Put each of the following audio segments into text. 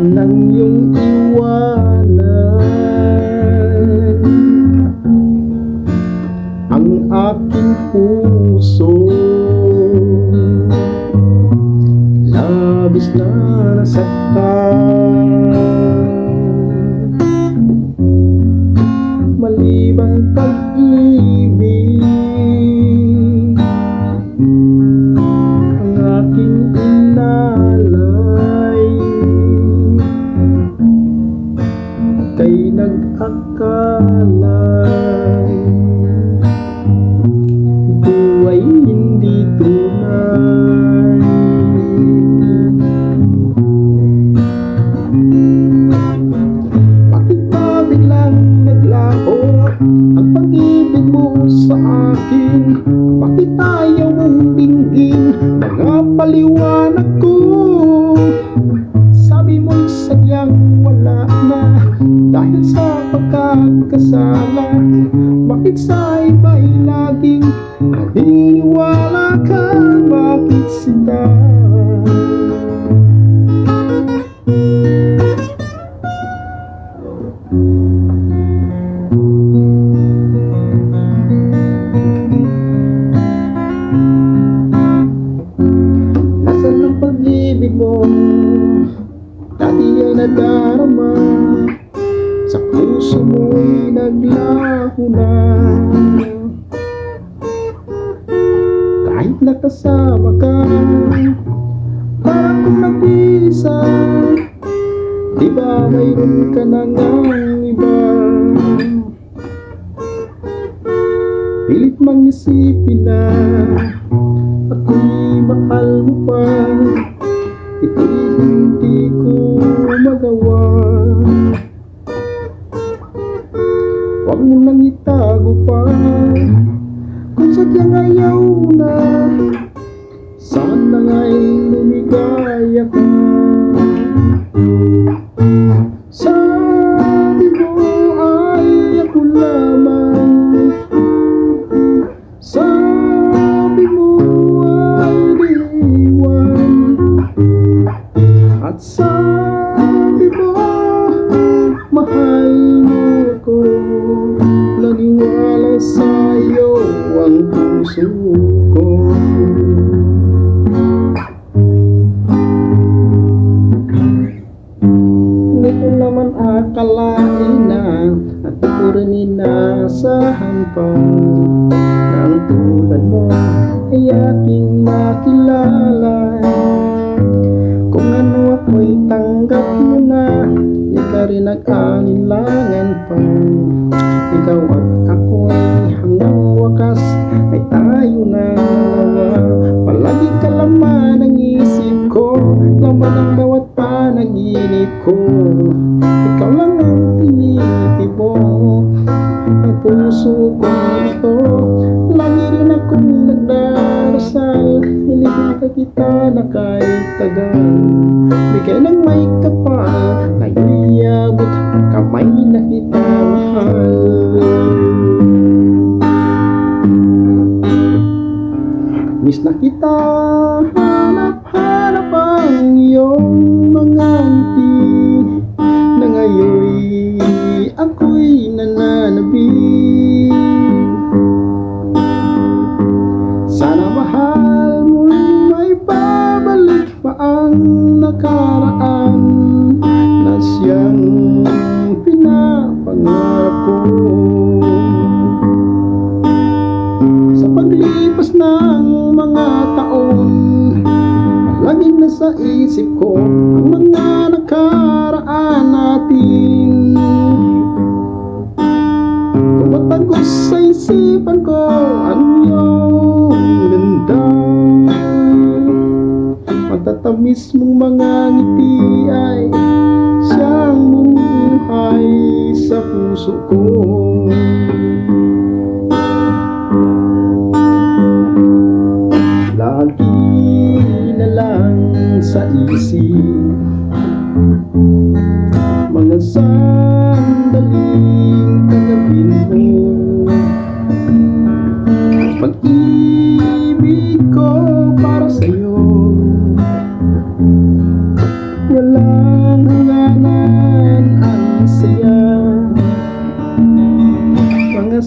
ng iyong iwanan ang aking puso labis na nasaktan. Maliban pag akin Bakit ayaw mong dinggin Mga paliwanag ko. Sabi mo'y sadyang wala na. Dahil sa pagkakasala Bakit sa iba'y laging Naniniwala ka? Bakit sila nadarama. Sa puso mo'y naglaho na Kahit nakasama ka Parang kung nag-isa Di ba mayroon ka na ngang iba? Pilit mang isipin na Ako'y mahal mo pa Ito'y hindi ko magawa Huwag mo nang itago pa. Kung sadyang ayaw na Sana nga'y lumigaya ka puso ko naman akalain na At ako rin inasahan pa. Na ang tulad mo ay makilala. Kung ano ako'y na Di ka rin nag-anilangan pa. Ikaw at ako'y hanggang wakas Ay tayo na. Dalawa Palagi ka laman ang isip ko Laman ang bawat panaginip ko. Ikaw lang ang tinitibok Ang puso ko ito. Lagi rin akong nagdarasal Inibita kita na kahit tagal. Bigay ng may kapal Na iabot kamay na kita mahal Miss na kita Hanap-hanap ang iyong mga ngiti Na ngayon ako'y nananabig Sana mahal mo may babalik pa ang nakaraan Laging nasa isip ko Ang mga nakaraan natin. Tumatagos sa isipan ko Ang iyong ganda. Matatamis mong mga ngiti ay Siyang bumuhay sa puso ko sa isip. Mga sandaling kagabi mo. Pag-ibig ko para sa'yo. Walang hangganan ang saya. Mga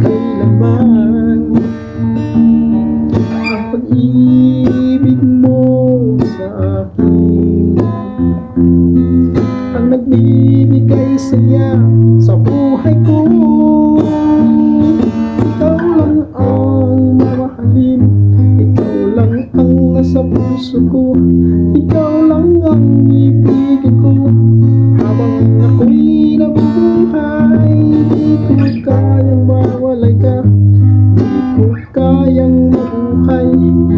kailanman Ang pag-ibig mo sa akin. Ang nagbibigay saya sa buhay ko. Ikaw lang ang mamahalin Ikaw lang ang nasa puso ko. Ikaw lang ang ibigin yang.